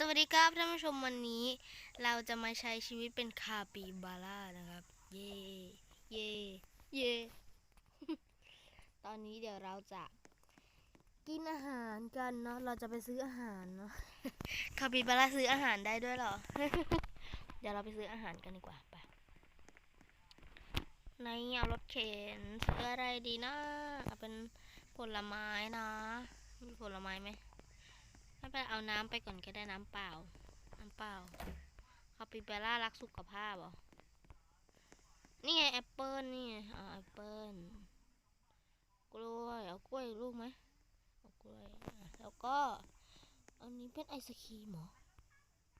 สวัสดีครับท่านผู้ชมวันนี้ เราจะมาใช้ชีวิตเป็นคาปิบาร่านะครับ เย่เย่เย่ตอนนี้เดี๋ยวเราจะกินอาหารกันเนาะเราจะไปซื้ออาหารเนาะคาปิบาร่าซื้ออาหารได้ด้วยเหรอ เดี๋ยวเราไปซื้ออาหารกันดีกว่าไปในเอารถเข็นซื้ออะไรดีนะเอาเป็นผลไม้นะมีผลไม้ไหม ไม่เป็นไรเอาน้ำไปก่อนก็ได้น้ำเปล่า น้ำเปล่าคาปิบาร่ารักสุขภาพเหรอ นี่ไงแอปเปิลนี่ไงเอาแอปเปิลกล้วย เอากล้วยอีกลูกไหมเอากล้วยอะแล้วก็อันนี้เป็นไอศครีมเหรอ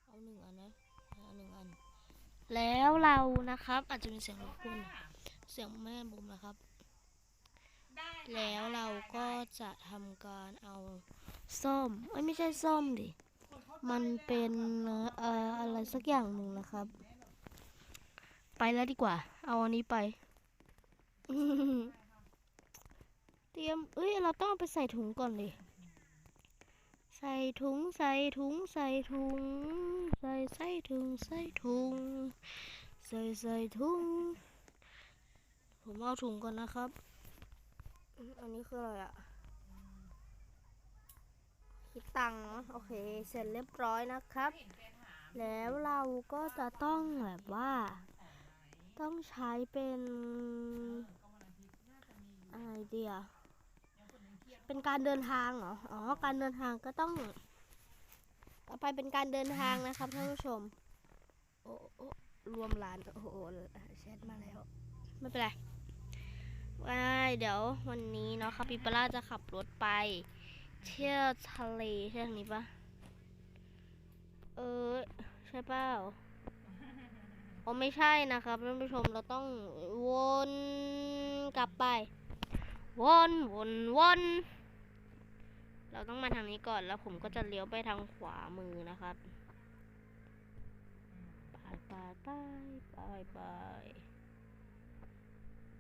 เอาหนึ่งอันนะ เอาหนึ่งอัน แล้วเรานะครับ อาจจะมีเสียงรบกวนเสียงแม่บุ๋มนะครับ แล้วเราก็จะทำการเอา ส้มเอ้ยไม่ใช่ส้มดิ มันเป็นเอ่ออะไรสักอย่างหนึ่งนะครับ ไปแล้วดีกว่า เอาอันนี้ไปเตรียมเอ้ยเราต้องเอาไปใส่ถุงก่อนดิใส่ถุงใส่ถุงใส่ถุง ใส่ใส่ถุงใส่ถุง ใส่ใส่ถุง ผมเอาถุงก่อนนะครับ อันนี้คืออะไรอะ คิดตังค์เนอะโอเค เสร็จเรียบร้อยนะครับ แล้วเราก็จะต้องแบบว่า ต้องใช้เป็นอะไรเดียเป็นการเดินทางเหรอ อ๋อ การเดินทางก็ต้อง ต่อไปเป็นการเดินทางนะครับท่านผู้ชม โอ้โอ้รวมร้าน โอ้โหแชทมาแล้ว ไม่เป็นไรว้าเดี๋ยววันนี้เนาะคาปิบาร่าจะขับรถไป เที่ยวทะเลใช่ทางนี้ปะเออใช่เปล่าอ๋อไม่ใช่นะครับท่านผู้ชมเราต้องวนกลับไป วนวนวนเราต้องมาทางนี้ก่อนแล้วผมก็จะเลี้ยวไปทางขวามือนะครับไปไปไปไปไป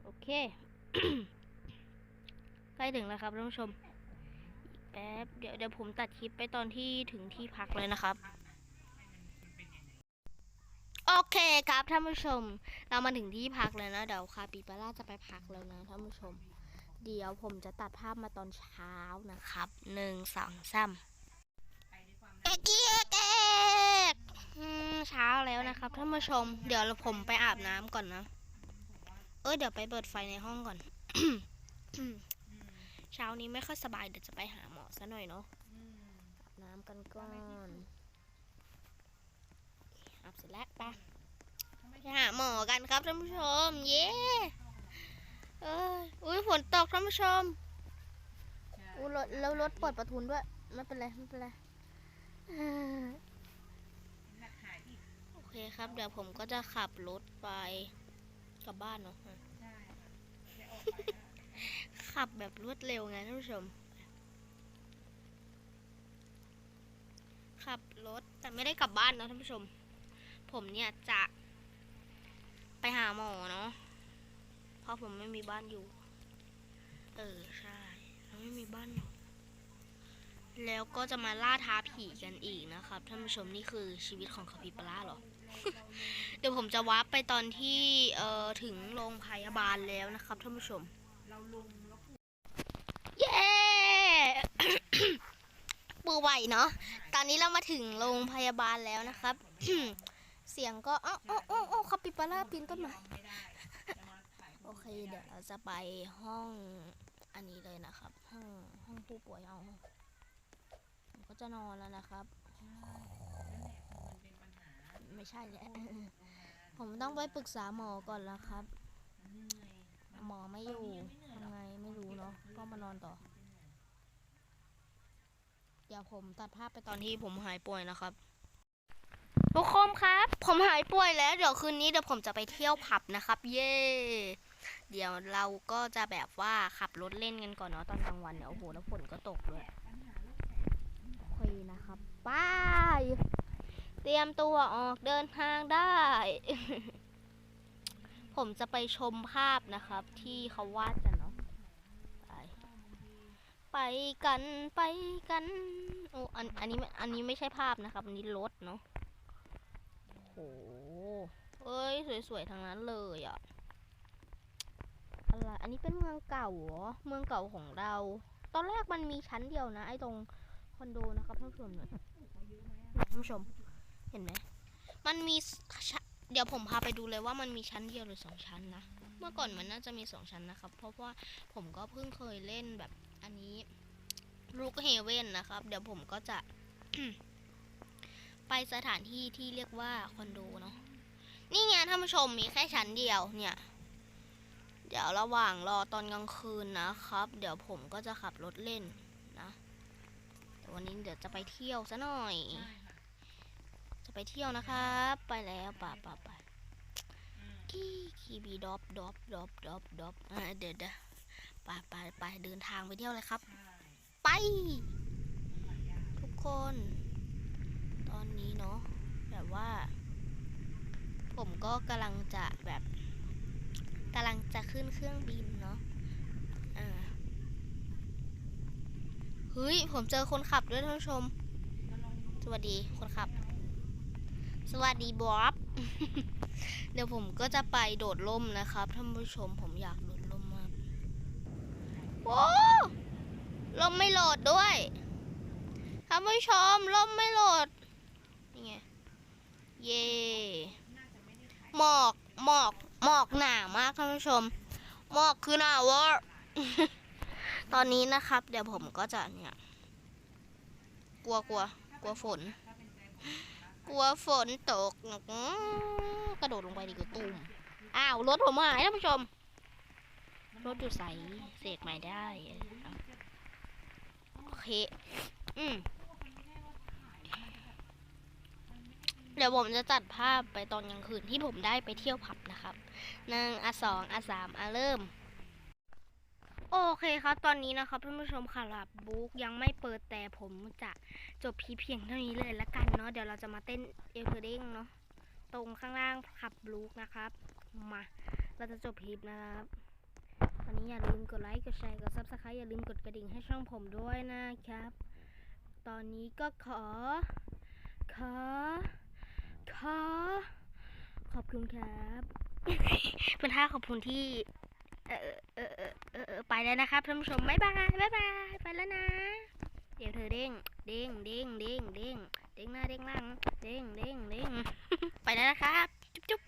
โอเคใกล้ถึงแล้วครับท่านผู้ชม ป๊บเดี๋ยวเดี๋ยวผมตัดคลิปไปตอนที่ถึงที่พักเลยนะครับ โอเคครับท่านผู้ชม เรามาถึงที่พักเลยนะ เดี๋ยวคาปิบาร่าจะไปพักแล้วนะท่านผู้ชม เดี๋ยวผมจะตัดภาพมาตอนเช้านะครับหนึ่งสองสามเอกเอกเอกอเช้าแล้วนะครับท่านผู้ชม เดี๋ยวผมไปอาบน้ำก่อนนะ เออเดี๋ยวไปเปิดไฟในห้องก่อน เช้านี้ไม่ค่อยสบายเดี๋ยวจะไปหาหมอซะหน่อยเนาะอาบน้ำกันก่อนอาบเสร็จแล้วไปไปหาหมอกันครับท่านผู้ชม เย้เอยอุ้ยฝนตกท่านผู้ชมอุ้ยรถแล้วรถเปิดประทุนด้วยไม่เป็นไรไม่เป็นไรเออโอเคครับ เดี๋ยวผมก็จะขับรถไปกลับบ้านเนาะ ขับแบบรวดเร็วไงท่านผู้ชม ขับรถแต่ไม่ได้กลับบ้านนะท่านผู้ชม ผมเนี่ยจะไปหาหมอเนาะ เพราะผมไม่มีบ้านอยู่ เออใช่เราไม่มีบ้านอยู่ แล้วก็จะมาล่าท้าผีกันอีกนะครับท่านผู้ชมนี่คือชีวิตของคาปิบาร่าหรอเดี๋ยวผมจะวาร์ปไปตอนที่เอ่อถึงโรงพยาบาลแล้วนะครับท่านผู้ชม เย้ ปูไหวเนาะ ตอนนี้เรามาถึงโรงพยาบาลแล้วนะครับ เสียงก็อ้ออ้ออ้ออ้อคาปิบาร่าปีนต้นไม้โอเค เดี๋ยวเราจะไปห้องอันนี้เลยนะครับ ห้องห้องผู้ป่วยเอาผมก็จะนอนแล้วนะครับ ไม่ใช่แหละ ผมต้องไปปรึกษาหมอก่อนแล้วครับ หมอไม่อยู่ทำไงไม่รู้เนาะก็มานอนต่อ ดี๋ยวผมตัดภาพไปตอนที่ผมหายป่วยนะครับ ทุกคนครับ ผมหายป่วยแล้ว เดี๋ยวคืนนี้เดี๋ยวผมจะไปเที่ยวผับนะครับ เย่เดี๋ยวเราก็จะแบบว่าขับรถเล่นกันก่อนเนาะตอนกลางวันเดี๋ยวโอ้โหแล้วฝนก็ตกด้วยโอเคนะครับไปเตรียมตัวออกเดินทางได้ ผมจะไปชมภาพนะครับ ที่เขาวาดกัน ไปไปไปกันไปกันโอ้อันอันนี้ไม่อันนี้ไม่ใช่ภาพนะครับ อันนี้รถเนาะโอ้โหเอ้ย สวยๆทั้งนั้นเลยอะอะไรอันนี้เป็นเมืองเก่าเหรอเมืองเก่าของเรา ตอนแรกมันมีชั้นเดียวนะ ไอ้ตรงคอนโดนะครับท่านผู้ชมเนี่ยท่านผู้ชม เห็นไหมมันมีชะเดี๋ยวผมพาไปดูเลยว่ามันมีชั้นเดียวหรือสองชั้นนะ เมื่อก่อนมันน่าจะมีสองชั้นนะครับ เพราะว่าผมก็เพิ่งเคยเล่นแบบ อันนี้ลูกเฮเว่นนะครับ เดี๋ยวผมก็จะ ไปสถานที่ที่เรียกว่าคอนโดเนาะนี่ไงท่านผู้ชมมีแค่ชั้นเดียวเนี่ย เดี๋ยวระหว่างรอตอนกลางคืนนะครับ เดี๋ยวผมก็จะขับรถเล่นนะแต่วันนี้เดี๋ยวจะไปเที่ยวซะหน่อย จะไปเที่ยวนะครับ ไปแล้วป่าป่าป่าคีคีบีดอปดอปดอปดอปดอปอ่าเดี๋ยวเดี๋ยว ไปไปไปเดินทางไปเที่ยวเลยครับ ไป ทุกคน ตอนนี้เนาะแบบว่า ผมก็กำลังจะแบบกำลังจะขึ้นเครื่องบินเนาะอ่าเฮ้ย ผมเจอคนขับด้วยท่านผู้ชม สวัสดีคนขับ สวัสดีบอบ เดี๋ยวผมก็จะไปโดดร่มนะครับท่านผู้ชมผมอยากโดดร่มมาก โอ้ร่มไม่โหลดด้วยท่านผู้ชมร่มไม่โหลดนี่ไงเย่หมอกหมอกหมอกหนามากท่านผู้ชม หมอกคือหนาวอร์ตอนนี้นะครับ เดี๋ยวผมก็จะเนี่ย กลัวกลัวกลัวฝน กลัวฝนตกกระโดดลงไปดีกว่าตุ้มอ้าวรถผมหายท่านผู้ชม รถอยู่ใสเสกใหม่ได้เอาโอเค อืมเดี๋ยวผมจะจัดภาพไปตอนกลางคืนที่ผมได้ไปเที่ยวผับนะครับหนึ่งอะสองอะสามอะเริ่ม โอเคครับ ตอนนี้นะครับท่านผู้ชมค่ะลับบุ๊กยังไม่เปิดแต่ผมจะจบพีเพียงเท่านี้เลยละกันเนาะเดี๋ยวเราจะมาเต้นเอลเพอร์เด้งเนาะตรงข้างล่างขับลูกนะครับ มา เราจะจบคลิปนะครับ วันนี้อย่าลืมกดไลค์ กดแชร์ กดซับสไครต์อย่าลืมกดกระดิ่งให้ช่องผมด้วยนะครับ ตอนนี้ก็ขอ ขอ ขอ ขอบคุณครับ เป็นท่าขอบคุณที่ เออเออเออเออเอไปแล้วนะครับท่านผู้ชมบ๊ายบายบ๊ายบายไปแล้วนะ เดี๋ยวเธอเด้ง เด้งเด้งเด้งเด้งเด้งหน้าเด้งหลังเด้งเด้งเด้งไปแล้วนะครับ จุ๊บจุ๊บ